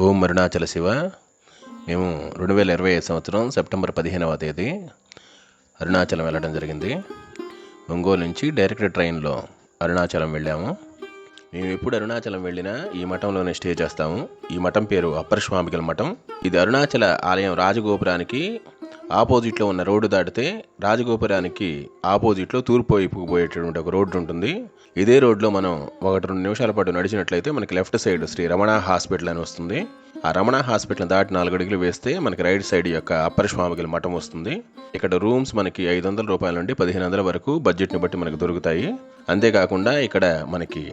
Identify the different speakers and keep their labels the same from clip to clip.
Speaker 1: ఓం అరుణాచల శివ. మేము రెండు వేల ఇరవై ఐదు సంవత్సరం సెప్టెంబర్ పదిహేనవ తేదీ అరుణాచలం వెళ్ళడం జరిగింది. ఒంగోలు నుంచి డైరెక్ట్ ట్రైన్లో అరుణాచలం వెళ్ళాము. మేము ఎప్పుడు అరుణాచలం వెళ్ళినా ఈ మఠంలోనే స్టే చేస్తాము. ఈ మఠం పేరు అప్పర స్వామిగల మఠం. ఇది అరుణాచల ఆలయం రాజగోపురానికి ఆపోజిట్లో ఉన్న రోడ్డు దాటితే రాజగోపురానికి ఆపోజిట్లో తూర్పు వైపుకు పోయేటటువంటి ఒక రోడ్డు ఉంటుంది. ఇదే రోడ్లో మనం ఒకటి రెండు నిమిషాల పాటు నడిచినట్లయితే మనకి left side Sri Ramana hospital అని వస్తుంది. ఆ రమణ హాస్పిటల్ దాటి నాలుగు అడుగులు వేస్తే మనకి రైట్ సైడ్ యొక్క అప్పర స్వామిగల మఠం వస్తుంది. ఇక్కడ రూమ్స్ మనకి ఐదు వందల రూపాయల నుండి పదిహేను వందల వరకు బడ్జెట్ని బట్టి మనకు దొరుకుతాయి. అంతేకాకుండా ఇక్కడ మనకి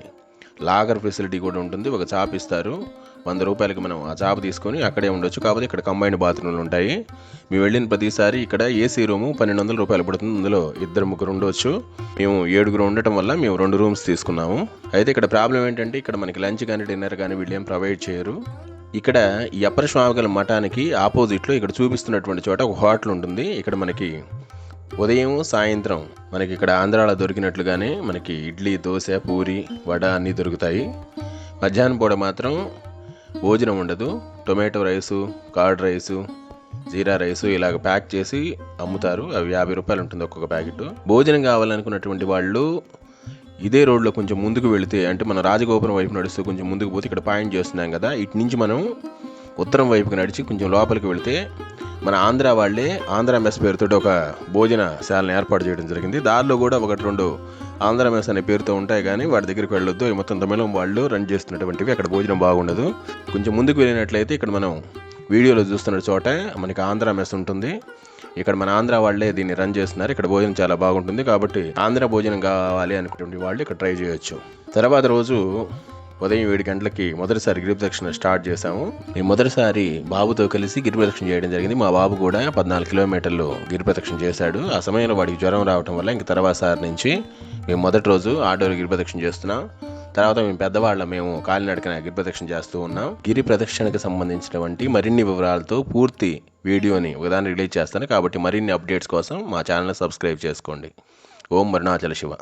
Speaker 1: లాగర్ ఫెసిలిటీ కూడా ఉంటుంది. ఒక చాప్ ఇస్తారు. వంద రూపాయలకి మనం ఆ చాప తీసుకొని అక్కడే ఉండొచ్చు. కాకపోతే ఇక్కడ కంబైన్డ్ బాత్రూమ్లు ఉంటాయి. మేము వెళ్ళిన ప్రతిసారి ఇక్కడ ఏసీ రూము పన్నెండు వందల రూపాయలు పడుతుంది. అందులో ఇద్దరు ముగ్గురు ఉండొచ్చు. మేము ఏడుగురు ఉండటం వల్ల మేము రెండు రూమ్స్ తీసుకున్నాము. అయితే ఇక్కడ ప్రాబ్లం ఏంటంటే ఇక్కడ మనకి లంచ్ కానీ డిన్నర్ కానీ వీళ్ళు ఏం ప్రొవైడ్ చేయరు. ఇక్కడ ఈ అప్పర స్వామిగల మఠానికి ఆపోజిట్లో ఇక్కడ చూపిస్తున్నటువంటి చోట ఒక హోటల్ ఉంటుంది. ఇక్కడ మనకి ఉదయం సాయంత్రం మనకి ఇక్కడ ఆంధ్రాలో దొరికినట్లుగానే మనకి ఇడ్లీ దోశ పూరి వడ అన్నీ దొరుకుతాయి. మధ్యాహ్నం పూట మాత్రం భోజనం ఉండదు. Tomato rice curd rice jeera rice ఇలాగ ప్యాక్ చేసి అమ్ముతారు. అవి యాభై రూపాయలు ఉంటుంది ఒక్కొక్క ప్యాకెట్. భోజనం కావాలనుకున్నటువంటి వాళ్ళు ఇదే రోడ్లో కొంచెం ముందుకు వెళితే అంటే మన రాజగోపురం వైపు నడుస్తూ కొంచెం ముందుకు పోతే ఇక్కడ పాయింట్ చేస్తున్నాం కదా ఇటు నుంచి మనం ఉత్తరం వైపుకి నడిచి కొంచెం లోపలికి వెళితే మన ఆంధ్ర వాళ్ళే ఆంధ్ర మెస్ పేరుతో ఒక భోజనశాలను ఏర్పాటు చేయడం జరిగింది. దారిలో కూడా ఒకటి రెండు ఆంధ్ర మెస్ అనే పేరుతో ఉంటాయి కానీ వాటి దగ్గరికి వెళ్ళొద్దు. అవి మొత్తం తమిళం వాళ్ళు రన్ చేస్తున్నటువంటివి అక్కడ భోజనం బాగుండదు. కొంచెం ముందుకు వెళ్ళినట్లయితే ఇక్కడ మనం వీడియోలో చూస్తున్న చోట మనకి ఆంధ్ర మెస్ ఉంటుంది. ఇక్కడ మన ఆంధ్ర వాళ్ళే దీన్ని రన్ చేస్తున్నారు. ఇక్కడ భోజనం చాలా బాగుంటుంది కాబట్టి ఆంధ్ర భోజనం కావాలి అనుకునే వాళ్ళు ఇక్కడ ట్రై చేయొచ్చు. తర్వాత రోజు ఉదయం ఏడు గంటలకి మొదటిసారి గిరి ప్రదక్షిణ స్టార్ట్ చేశాము. మేము మొదటిసారి బాబుతో కలిసి గిరి ప్రదక్షిణ చేయడం జరిగింది. మా బాబు కూడా పద్నాలుగు కిలోమీటర్లు గిరి ప్రదక్షిణ చేశాడు. ఆ సమయంలో వాడికి జ్వరం రావటం వల్ల ఇంక తర్వాత సార్ నుంచి మేము మొదటి రోజు ఆటోలో గిరి ప్రదక్షిణ చేస్తున్నాం. తర్వాత మేము పెద్దవాళ్ళ మేము కాలినడకన గిరి ప్రదక్షిణ చేస్తూ ఉన్నాం. గిరి ప్రదక్షిణకు సంబంధించినటువంటి మరిన్ని వివరాలతో పూర్తి వీడియోని ఉదాహరణ రిలీజ్ చేస్తాను. కాబట్టి మరిన్ని అప్డేట్స్ కోసం మా ఛానల్ సబ్స్క్రైబ్ చేసుకోండి. ఓం మరుణాచల శివ.